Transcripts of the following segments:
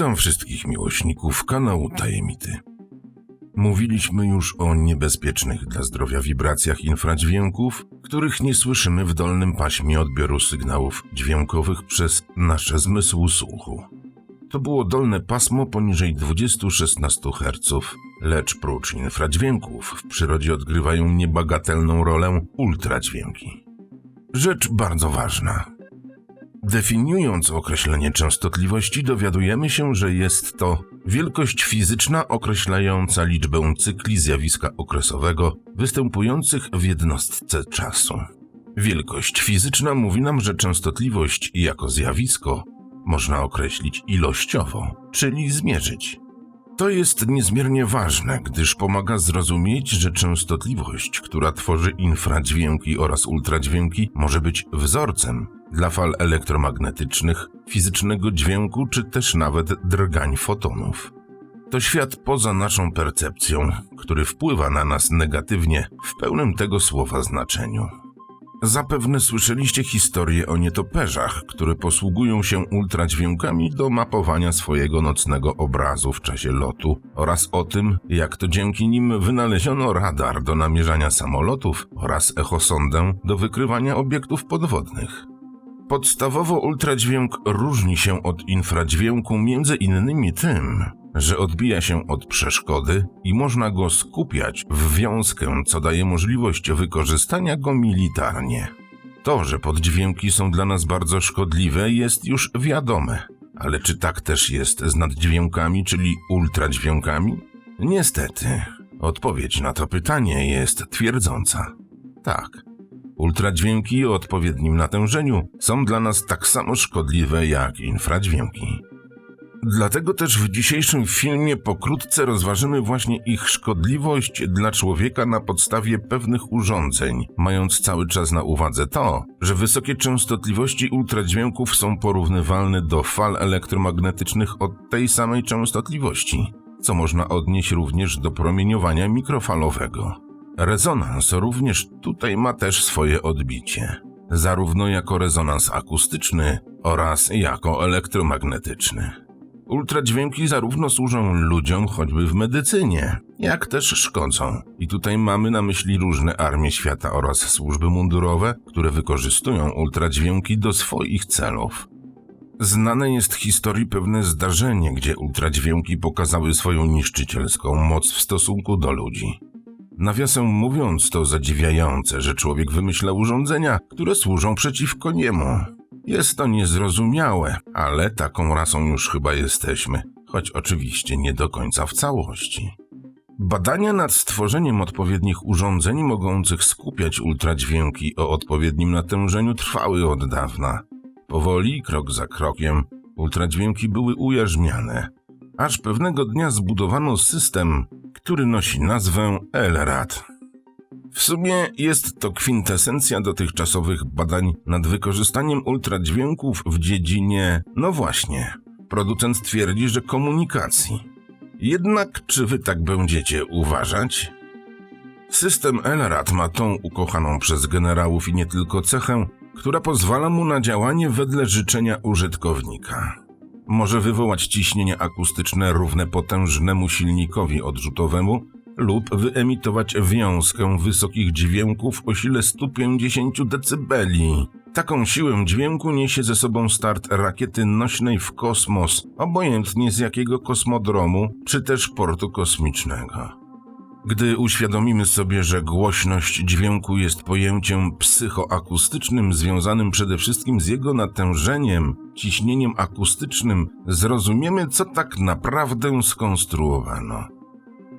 Witam wszystkich miłośników kanału Tajemity. Mówiliśmy już o niebezpiecznych dla zdrowia wibracjach infradźwięków, których nie słyszymy w dolnym paśmie odbioru sygnałów dźwiękowych przez nasze zmysł słuchu. To było dolne pasmo poniżej 20-16 Hz, lecz prócz infradźwięków w przyrodzie odgrywają niebagatelną rolę ultradźwięki. Rzecz bardzo ważna. Definiując określenie częstotliwości, dowiadujemy się, że jest to wielkość fizyczna określająca liczbę cykli zjawiska okresowego występujących w jednostce czasu. Wielkość fizyczna mówi nam, że częstotliwość jako zjawisko można określić ilościowo, czyli zmierzyć. To jest niezmiernie ważne, gdyż pomaga zrozumieć, że częstotliwość, która tworzy infradźwięki oraz ultradźwięki, może być wzorcem dla fal elektromagnetycznych, fizycznego dźwięku czy też nawet drgań fotonów. To świat poza naszą percepcją, który wpływa na nas negatywnie w pełnym tego słowa znaczeniu. Zapewne słyszeliście historię o nietoperzach, które posługują się ultradźwiękami do mapowania swojego nocnego obrazu w czasie lotu oraz o tym, jak to dzięki nim wynaleziono radar do namierzania samolotów oraz echosondę do wykrywania obiektów podwodnych. Podstawowo ultradźwięk różni się od infradźwięku między innymi tym, że odbija się od przeszkody i można go skupiać w wiązkę, co daje możliwość wykorzystania go militarnie. To, że poddźwięki są dla nas bardzo szkodliwe, jest już wiadome. Ale czy tak też jest z naddźwiękami, czyli ultradźwiękami? Niestety, odpowiedź na to pytanie jest twierdząca. Tak. Ultradźwięki o odpowiednim natężeniu są dla nas tak samo szkodliwe jak infradźwięki. Dlatego też w dzisiejszym filmie pokrótce rozważymy właśnie ich szkodliwość dla człowieka na podstawie pewnych urządzeń, mając cały czas na uwadze to, że wysokie częstotliwości ultradźwięków są porównywalne do fal elektromagnetycznych od tej samej częstotliwości, co można odnieść również do promieniowania mikrofalowego. Rezonans również tutaj ma też swoje odbicie, zarówno jako rezonans akustyczny oraz jako elektromagnetyczny. Ultradźwięki zarówno służą ludziom, choćby w medycynie, jak też szkodzą. I tutaj mamy na myśli różne armie świata oraz służby mundurowe, które wykorzystują ultradźwięki do swoich celów. Znane jest historii pewne zdarzenie, gdzie ultradźwięki pokazały swoją niszczycielską moc w stosunku do ludzi. Nawiasem mówiąc, to zadziwiające, że człowiek wymyśla urządzenia, które służą przeciwko niemu. Jest to niezrozumiałe, ale taką rasą już chyba jesteśmy, choć oczywiście nie do końca w całości. Badania nad stworzeniem odpowiednich urządzeń mogących skupiać ultradźwięki o odpowiednim natężeniu trwały od dawna. Powoli, krok za krokiem, ultradźwięki były ujarzmiane, aż pewnego dnia zbudowano system, który nosi nazwę LRAD. W sumie jest to kwintesencja dotychczasowych badań nad wykorzystaniem ultradźwięków w dziedzinie, no właśnie, producent twierdzi, że komunikacji. Jednak czy wy tak będziecie uważać? System LRAD ma tą ukochaną przez generałów i nie tylko cechę, która pozwala mu na działanie wedle życzenia użytkownika. Może wywołać ciśnienie akustyczne równe potężnemu silnikowi odrzutowemu, lub wyemitować wiązkę wysokich dźwięków o sile 150 dB. Taką siłę dźwięku niesie ze sobą start rakiety nośnej w kosmos, obojętnie z jakiego kosmodromu czy też portu kosmicznego. Gdy uświadomimy sobie, że głośność dźwięku jest pojęciem psychoakustycznym związanym przede wszystkim z jego natężeniem, ciśnieniem akustycznym, zrozumiemy, co tak naprawdę skonstruowano.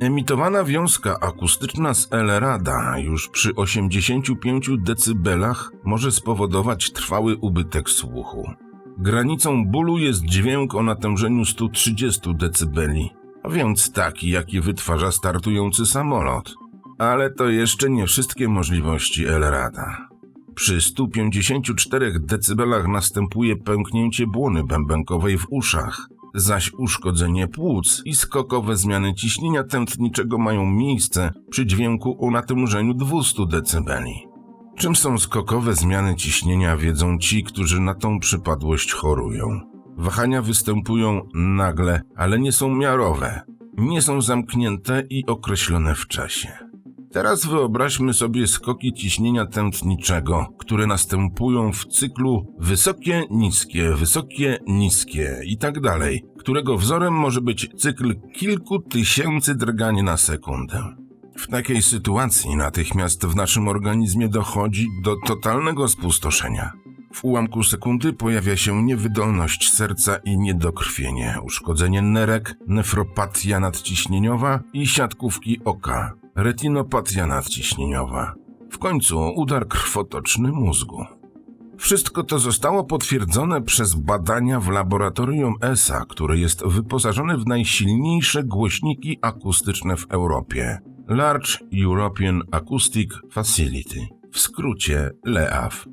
Emitowana wiązka akustyczna z Elerada już przy 85 dB może spowodować trwały ubytek słuchu. Granicą bólu jest dźwięk o natężeniu 130 dB, a więc taki, jaki wytwarza startujący samolot. Ale to jeszcze nie wszystkie możliwości Elerada. Przy 154 dB następuje pęknięcie błony bębenkowej w uszach, zaś uszkodzenie płuc i skokowe zmiany ciśnienia tętniczego mają miejsce przy dźwięku o natężeniu 200 dB. Czym są skokowe zmiany ciśnienia wiedzą ci, którzy na tą przypadłość chorują. Wahania występują nagle, ale nie są miarowe. Nie są zamknięte i określone w czasie. Teraz wyobraźmy sobie skoki ciśnienia tętniczego, które następują w cyklu wysokie, niskie, wysokie, niskie i tak dalej, którego wzorem może być cykl kilku tysięcy drgań na sekundę. W takiej sytuacji natychmiast w naszym organizmie dochodzi do totalnego spustoszenia. W ułamku sekundy pojawia się niewydolność serca i niedokrwienie, uszkodzenie nerek, nefropatia nadciśnieniowa i siatkówki oka, retinopatia nadciśnieniowa. W końcu udar krwotoczny mózgu. Wszystko to zostało potwierdzone przez badania w laboratorium ESA, które jest wyposażone w najsilniejsze głośniki akustyczne w Europie. Large European Acoustic Facility, w skrócie LEAF.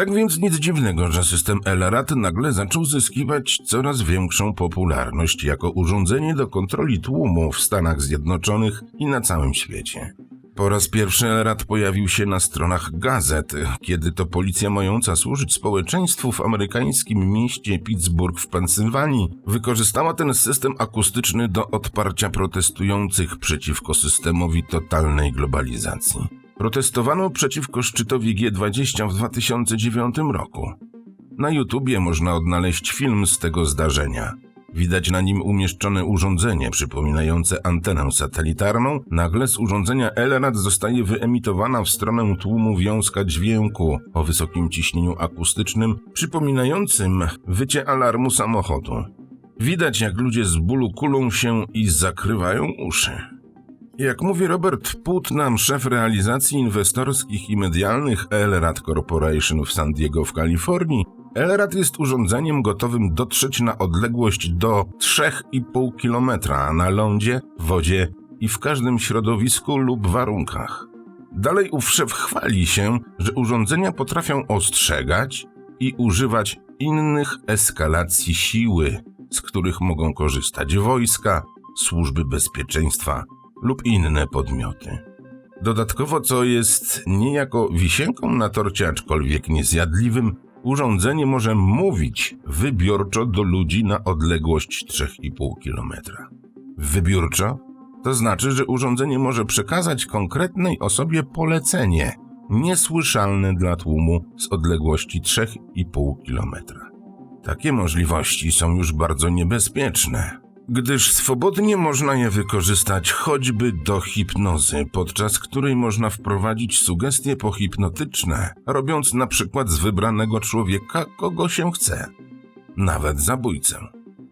Tak więc nic dziwnego, że system LRAT nagle zaczął zyskiwać coraz większą popularność jako urządzenie do kontroli tłumu w Stanach Zjednoczonych i na całym świecie. Po raz pierwszy LRAT pojawił się na stronach gazet, kiedy to policja mająca służyć społeczeństwu w amerykańskim mieście Pittsburgh w Pensylwanii wykorzystała ten system akustyczny do odparcia protestujących przeciwko systemowi totalnej globalizacji. Protestowano przeciwko szczytowi G20 w 2009 roku. Na YouTubie można odnaleźć film z tego zdarzenia. Widać na nim umieszczone urządzenie przypominające antenę satelitarną. Nagle z urządzenia LRAD zostaje wyemitowana w stronę tłumu wiązka dźwięku o wysokim ciśnieniu akustycznym, przypominającym wycie alarmu samochodu. Widać jak ludzie z bólu kulą się i zakrywają uszy. Jak mówi Robert Putnam, szef realizacji inwestorskich i medialnych LRAD Corporation w San Diego w Kalifornii, LRAD jest urządzeniem gotowym dotrzeć na odległość do 3,5 km na lądzie, wodzie i w każdym środowisku lub warunkach. Dalej ów szef chwali się, że urządzenia potrafią ostrzegać i używać innych eskalacji siły, z których mogą korzystać wojska, służby bezpieczeństwa lub inne podmioty. Dodatkowo, co jest niejako wisienką na torcie, aczkolwiek niezjadliwym, urządzenie może mówić wybiórczo do ludzi na odległość 3,5 km. Wybiórczo? To znaczy, że urządzenie może przekazać konkretnej osobie polecenie, niesłyszalne dla tłumu z odległości 3,5 km. Takie możliwości są już bardzo niebezpieczne, gdyż swobodnie można je wykorzystać choćby do hipnozy, podczas której można wprowadzić sugestie pohipnotyczne, robiąc na przykład z wybranego człowieka kogo się chce, nawet zabójcę.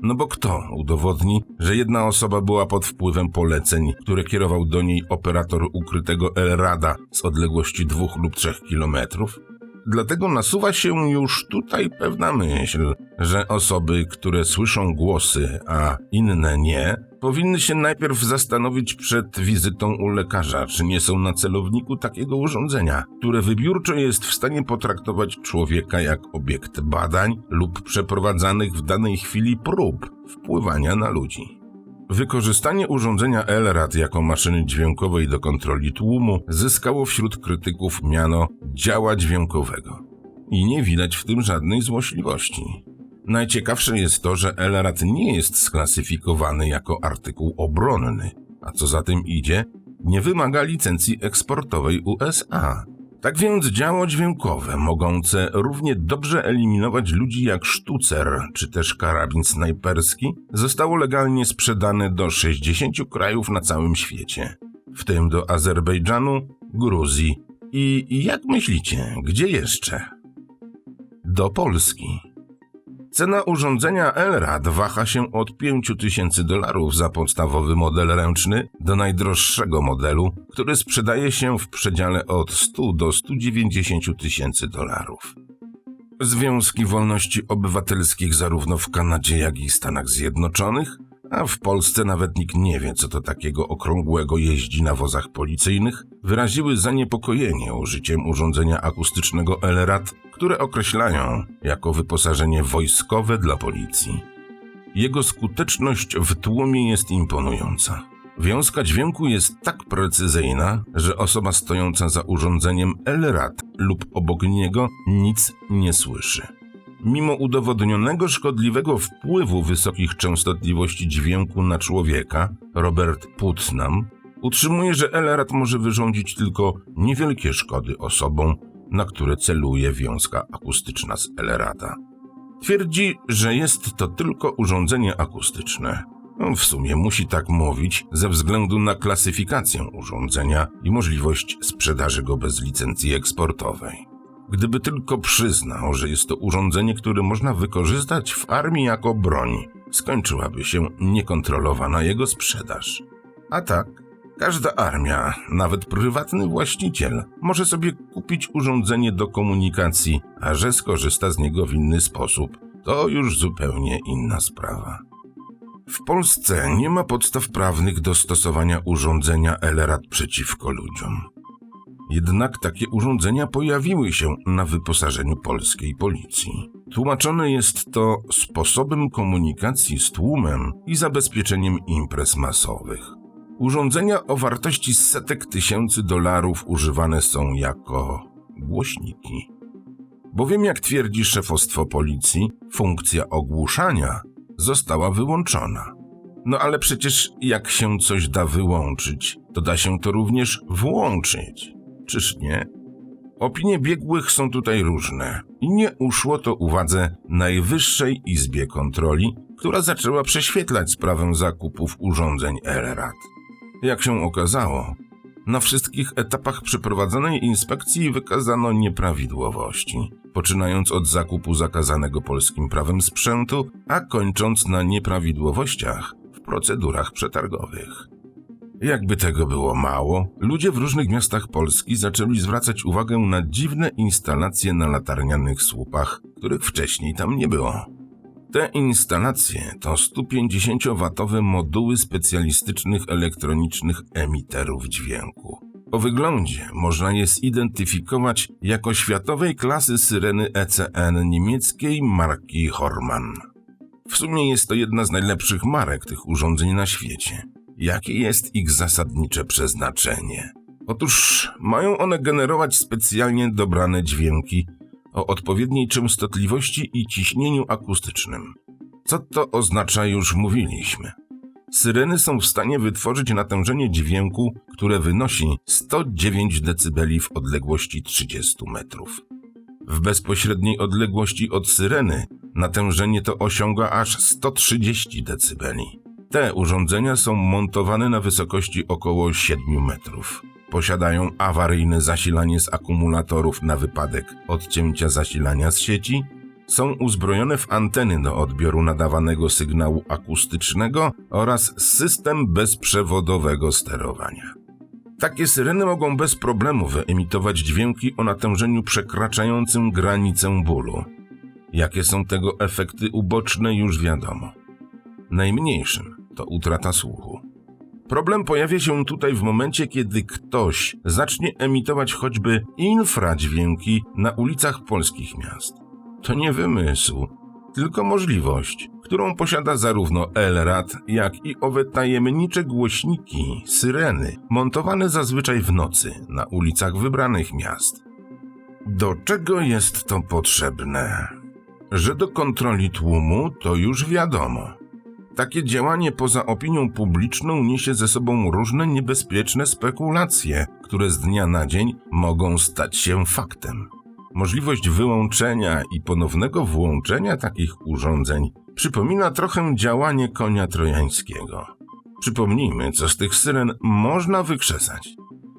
No bo kto udowodni, że jedna osoba była pod wpływem poleceń, które kierował do niej operator ukrytego Elrada z odległości dwóch lub trzech kilometrów? Dlatego nasuwa się już tutaj pewna myśl, że osoby, które słyszą głosy, a inne nie, powinny się najpierw zastanowić przed wizytą u lekarza, czy nie są na celowniku takiego urządzenia, które wybiórczo jest w stanie potraktować człowieka jak obiekt badań lub przeprowadzanych w danej chwili prób wpływania na ludzi. Wykorzystanie urządzenia LRAD jako maszyny dźwiękowej do kontroli tłumu zyskało wśród krytyków miano działa dźwiękowego. I nie widać w tym żadnej złośliwości. Najciekawsze jest to, że LRAD nie jest sklasyfikowany jako artykuł obronny, a co za tym idzie, nie wymaga licencji eksportowej USA. Tak więc działo dźwiękowe, mogące równie dobrze eliminować ludzi jak sztucer czy też karabin snajperski, zostało legalnie sprzedane do 60 krajów na całym świecie, w tym do Azerbejdżanu, Gruzji i jak myślicie, gdzie jeszcze? Do Polski. Cena urządzenia LRAD waha się od 5000 dolarów za podstawowy model ręczny do najdroższego modelu, który sprzedaje się w przedziale od 100 do 190 tysięcy dolarów. Związki wolności obywatelskich zarówno w Kanadzie, jak i Stanach Zjednoczonych, a w Polsce nawet nikt nie wie, co to takiego okrągłego jeździ na wozach policyjnych, wyraziły zaniepokojenie użyciem urządzenia akustycznego LRAD które określają jako wyposażenie wojskowe dla policji. Jego skuteczność w tłumie jest imponująca. Wiązka dźwięku jest tak precyzyjna, że osoba stojąca za urządzeniem LRAD lub obok niego nic nie słyszy. Mimo udowodnionego szkodliwego wpływu wysokich częstotliwości dźwięku na człowieka, Robert Putnam utrzymuje, że Elrad może wyrządzić tylko niewielkie szkody osobom, na które celuje wiązka akustyczna z Elrada. Twierdzi, że jest to tylko urządzenie akustyczne. W sumie musi tak mówić ze względu na klasyfikację urządzenia i możliwość sprzedaży go bez licencji eksportowej. Gdyby tylko przyznał, że jest to urządzenie, które można wykorzystać w armii jako broń, skończyłaby się niekontrolowana jego sprzedaż. A tak, każda armia, nawet prywatny właściciel, może sobie kupić urządzenie do komunikacji, a że skorzysta z niego w inny sposób, to już zupełnie inna sprawa. W Polsce nie ma podstaw prawnych do stosowania urządzenia Elrad przeciwko ludziom. Jednak takie urządzenia pojawiły się na wyposażeniu polskiej policji. Tłumaczone jest to sposobem komunikacji z tłumem i zabezpieczeniem imprez masowych. Urządzenia o wartości setek tysięcy dolarów używane są jako głośniki. Bowiem, jak twierdzi szefostwo policji, funkcja ogłuszania została wyłączona. No ale przecież jak się coś da wyłączyć, to da się to również włączyć. Czyż nie? Opinie biegłych są tutaj różne i nie uszło to uwadze Najwyższej Izbie Kontroli, która zaczęła prześwietlać sprawę zakupów urządzeń Elrad. Jak się okazało, na wszystkich etapach przeprowadzonej inspekcji wykazano nieprawidłowości, poczynając od zakupu zakazanego polskim prawem sprzętu, a kończąc na nieprawidłowościach w procedurach przetargowych. Jakby tego było mało, ludzie w różnych miastach Polski zaczęli zwracać uwagę na dziwne instalacje na latarnianych słupach, których wcześniej tam nie było. Te instalacje to 150-watowe moduły specjalistycznych elektronicznych emiterów dźwięku. Po wyglądzie można je zidentyfikować jako światowej klasy syreny ECN niemieckiej marki Hormann. W sumie jest to jedna z najlepszych marek tych urządzeń na świecie. Jakie jest ich zasadnicze przeznaczenie? Otóż mają one generować specjalnie dobrane dźwięki o odpowiedniej częstotliwości i ciśnieniu akustycznym. Co to oznacza już mówiliśmy. Syreny są w stanie wytworzyć natężenie dźwięku, które wynosi 109 dB w odległości 30 metrów. W bezpośredniej odległości od syreny natężenie to osiąga aż 130 dB. Te urządzenia są montowane na wysokości około 7 metrów. Posiadają awaryjne zasilanie z akumulatorów na wypadek odcięcia zasilania z sieci. Są uzbrojone w anteny do odbioru nadawanego sygnału akustycznego oraz system bezprzewodowego sterowania. Takie syreny mogą bez problemu wyemitować dźwięki o natężeniu przekraczającym granicę bólu. Jakie są tego efekty uboczne, już wiadomo. Najmniejszym to utrata słuchu. Problem pojawia się tutaj w momencie, kiedy ktoś zacznie emitować choćby infradźwięki na ulicach polskich miast. To nie wymysł, tylko możliwość, którą posiada zarówno Elrad, jak i owe tajemnicze głośniki, syreny, montowane zazwyczaj w nocy na ulicach wybranych miast. Do czego jest to potrzebne? Że do kontroli tłumu to już wiadomo. Takie działanie poza opinią publiczną niesie ze sobą różne niebezpieczne spekulacje, które z dnia na dzień mogą stać się faktem. Możliwość wyłączenia i ponownego włączenia takich urządzeń przypomina trochę działanie konia trojańskiego. Przypomnijmy, co z tych syren można wykrzesać.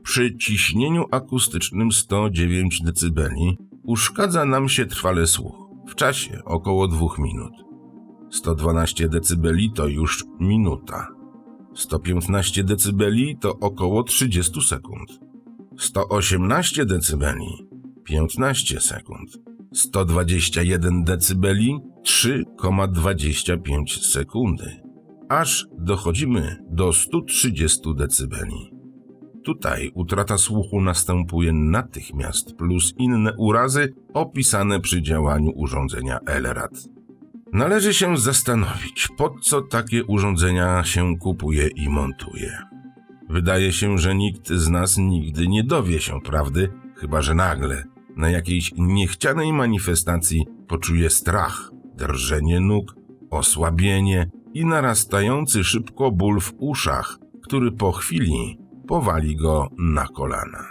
Przy ciśnieniu akustycznym 109 dB uszkadza nam się trwale słuch w czasie około 2 minut. 112 dB to już minuta. 115 dB to około 30 sekund. 118 dB 15 sekund. 121 dB 3,25 sekundy. Aż dochodzimy do 130 dB. Tutaj utrata słuchu następuje natychmiast plus inne urazy opisane przy działaniu urządzenia Elrad. Należy się zastanowić, po co takie urządzenia się kupuje i montuje. Wydaje się, że nikt z nas nigdy nie dowie się prawdy, chyba że nagle, na jakiejś niechcianej manifestacji, poczuje strach, drżenie nóg, osłabienie i narastający szybko ból w uszach, który po chwili powali go na kolana.